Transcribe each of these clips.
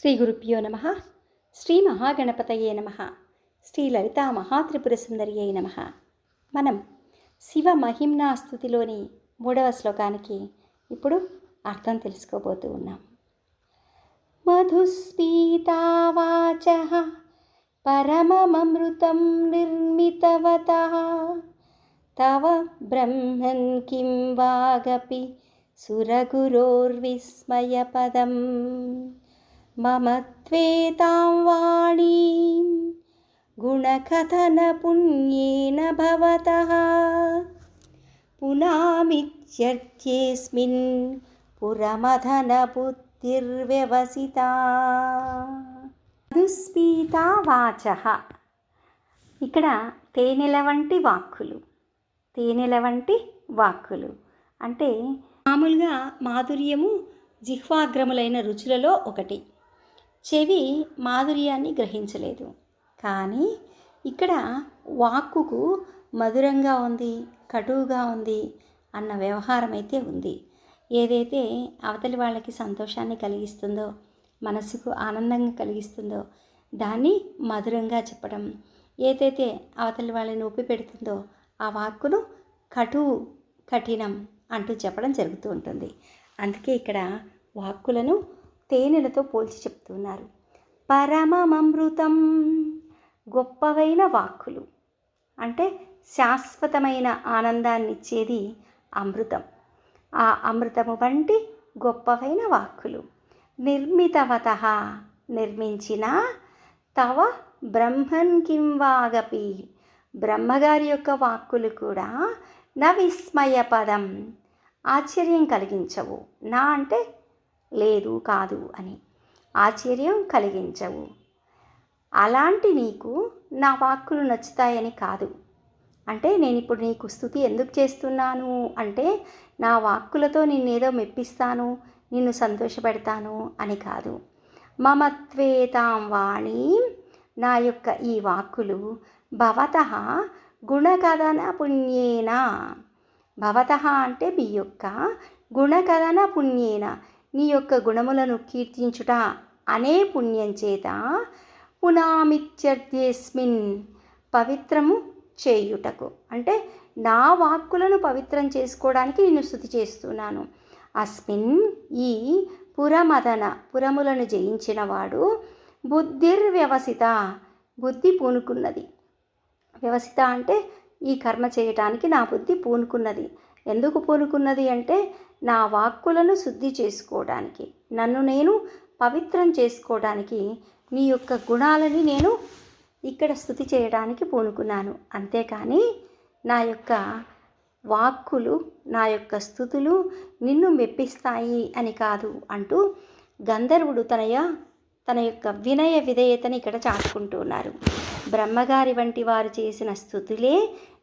శ్రీ గురుభ్యో నమ శ్రీ మహాగణపతయే నమ శ్రీ లలితా మహాత్రిపుర సుందరియే నమ మనం శివ మహిమ్నా స్థుతిలోని మూడవ శ్లోకానికి ఇప్పుడు అర్థం తెలుసుకోబోతూ ఉన్నాం. మధుస్పీతావాచ పరమమృతం నిర్మితవత తవ బ్రహ్మన్ కిం వాగపి సురగురోర్విస్మయపదం. మమ త్వేతాం పుణ్యేన గుణకథనపుణ్యేన భవతः పునామిత్యర్థ్యేస్మిన్ పురమథనబుద్ధిర్వ్యవసితా దుస్పీతా వాచ ఇక్కడ తేనెల వంటి వాక్కులు తేనెల వంటి వాక్కులు. అంటే మామూలుగా మాధుర్యము జిహ్వాగ్రములైన రుచులలో ఒకటి. చెవి మాధుర్యాన్ని గ్రహించలేదు. కానీ ఇక్కడ వాక్కుకు మధురంగా ఉంది కటువుగా ఉంది అన్న వ్యవహారం అయితే ఉంది. ఏదైతే అవతలి వాళ్ళకి సంతోషాన్ని కలిగిస్తుందో మనసుకు ఆనందంగా కలిగిస్తుందో దాన్ని మధురంగా చెప్పడం ఏదైతే అవతలి వాళ్ళని నొప్పి పెడుతుందో ఆ వాక్కును కటువు కఠినం అంటూ చెప్పడం జరుగుతూ ఉంటుంది. అందుకే ఇక్కడ వాక్కులను తేనెలతో పోల్చి చెప్తున్నారు. పరమమృతం గొప్పవైన వాక్కులు. అంటే శాశ్వతమైన ఆనందాన్ని ఇచ్చేది అమృతం. ఆ అమృతము వంటి గొప్పవైన వాక్కులు. నిర్మితవత నిర్మించిన తవ బ్రహ్మన్ కిం వాగపి. బ్రహ్మగారి యొక్క వాక్కులు కూడా నా విస్మయ పదం. ఆశ్చర్యం కలిగించవు. నా అంటే లేదు కాదు అని ఆశ్చర్యం కలిగించవు. అలాంటి నీకు నా వాక్కులు నచ్చుతాయని కాదు. అంటే నేను ఇప్పుడు నీకు స్థుతి ఎందుకు చేస్తున్నాను? అంటే నా వాక్కులతో నిన్నేదో మెప్పిస్తాను నిన్ను సంతోషపెడతాను అని కాదు. మమత్వేతాం వాణి నా యొక్క ఈ వాక్కులు భవత గుణకథన పుణ్యేనా. భవత అంటే మీ యొక్క గుణకథన పుణ్యేన. యొక్క గుణములను కీర్తించుట అనే పుణ్యం చేత పునామిత్యర్థేస్మిన్ పవిత్రము చేయుటకు. అంటే నా వాక్కులను పవిత్రం చేసుకోవడానికి నేను స్థుతి చేస్తున్నాను. అస్మిన్ ఈ పురమదన పురములను జయించిన వాడు బుద్ధిర్వ్యవసిత బుద్ధి పూనుకున్నది. వ్యవసిత అంటే ఈ కర్మ చేయటానికి నా బుద్ధి పూనుకున్నది. ఎందుకు పూనుకున్నది అంటే నా వాక్కులను శుద్ధి చేసుకోవడానికి నన్ను నేను పవిత్రం చేసుకోవడానికి నీ యొక్క గుణాలని నేను ఇక్కడ స్థుతి చేయడానికి పూనుకున్నాను. అంతేకాని నా యొక్క వాక్కులు నా యొక్క స్థుతులు నిన్ను మెప్పిస్తాయి అని కాదు అంటూ గంధర్వుడు తనయ తన యొక్క వినయ విధేయతని ఇక్కడ చాటుకుంటున్నారు. బ్రహ్మగారి వంటి వారు చేసిన స్థుతులే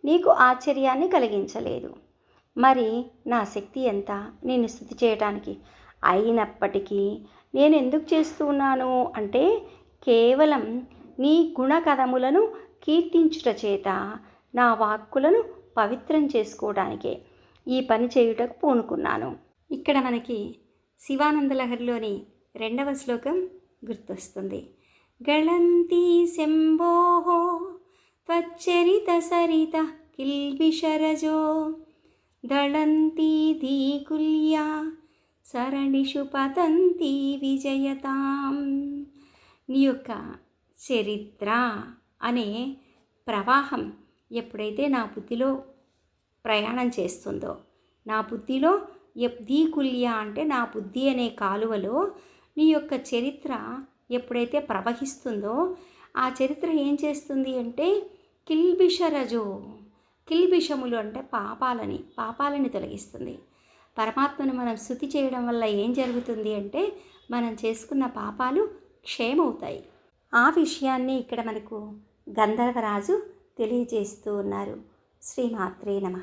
నీకు ఆశ్చర్యాన్ని కలిగించలేదు. మరి నా శక్తి ఎంత? నేను స్థుతి చేయటానికి. అయినప్పటికీ నేను ఎందుకు చేస్తున్నాను అంటే కేవలం నీ గుణకథములను కీర్తించుట చేత నా వాక్కులను పవిత్రం చేసుకోవడానికే ఈ పని చేయుటకు పూనుకున్నాను. ఇక్కడ మనకి శివానంద లహరిలోని రెండవ శ్లోకం గుర్తొస్తుంది. గళంతి శంభోహో త్వచ్చరిత సరిత కిల్బిషరజో దళంతి ధీకుల్యా సరణిషు పతంతి విజయతాం. నీ యొక్క చరిత్ర అనే ప్రవాహం ఎప్పుడైతే నా బుద్ధిలో ప్రయాణం చేస్తుందో నా బుద్ధిలో దీకుల్య అంటే నా బుద్ధి అనే కాలువలో నీ యొక్క చరిత్ర ఎప్పుడైతే ప్రవహిస్తుందో ఆ చరిత్ర ఏం చేస్తుంది అంటే కిల్బిషరజో కిల్బిషములు అంటే పాపాలని పాపాలని తొలగిస్తుంది. పరమాత్మను మనం శృతి చేయడం వల్ల ఏం జరుగుతుంది అంటే మనం చేసుకున్న పాపాలు క్షేమవుతాయి ఆ విషయాన్ని ఇక్కడ మనకు గంధర్వరాజు తెలియజేస్తూ ఉన్నారు. శ్రీమాత్రే నమ.